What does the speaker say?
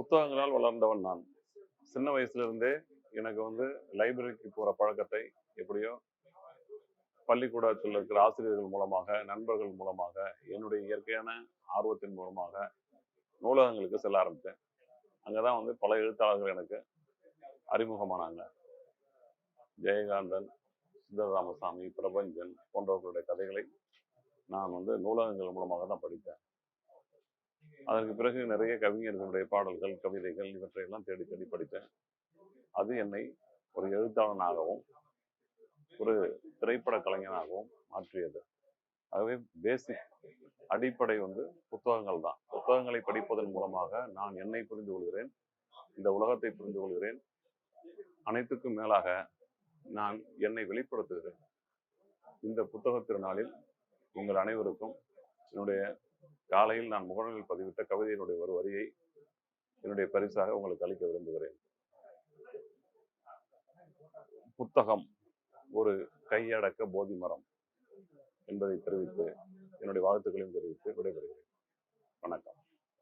புத்தகங்களால் வளர்ந்தவன் நான். சின்ன வயசுல இருந்தே எனக்கு வந்து லைப்ரரிக்கு போற பழக்கத்தை எப்படியோ பள்ளிக்கூடத்தில் இருக்கிற ஆசிரியர்கள் மூலமாக நண்பர்கள் மூலமாக என்னுடைய இயற்கையான ஆர்வத்தின் மூலமாக நூலகங்களுக்கு செல்ல ஆரம்பித்தேன். அங்கே தான் வந்து பல எழுத்தாளர்கள் எனக்கு அறிமுகமானாங்க. ஜெயகாந்தன் சித்தர் ராமசாமி பிரபஞ்சன் போன்றவர்களுடைய கதைகளை நான் வந்து நூலகங்கள் மூலமாக தான் படித்தேன். அதற்கு பிறகு நிறைய கவிஞர்களுடைய பாடல்கள் கவிதைகள் இவற்றையெல்லாம் தேடி தேடி படித்தேன். அது என்னை ஒரு எழுத்தாளனாகவும் ஒரு திரைப்பட கலைஞனாகவும் மாற்றியது. ஆகவே பேசிக் அடிப்படை வந்து புத்தகங்கள் தான். புத்தகங்களை படிப்பதன் மூலமாக நான் என்னை புரிந்து கொள்கிறேன் இந்த உலகத்தை புரிந்து கொள்கிறேன். அனைத்துக்கும் மேலாக நான் என்னை வெளிப்படுத்துகிறேன். இந்த புத்தக திருநாளில் உங்கள் அனைவருக்கும் என்னுடைய காலையில் நான் முகநூலில் பதிவிட்ட கவிதையினுடைய ஒரு வரியை என்னுடைய பரிசாக உங்களுக்கு அளிக்க விரும்புகிறேன். புத்தகம் ஒரு கையடக்க போதி மரம் என்பதை தெரிவித்து என்னுடைய வாழ்த்துக்களையும் தெரிவித்து விடைபெறுகிறேன். வணக்கம்.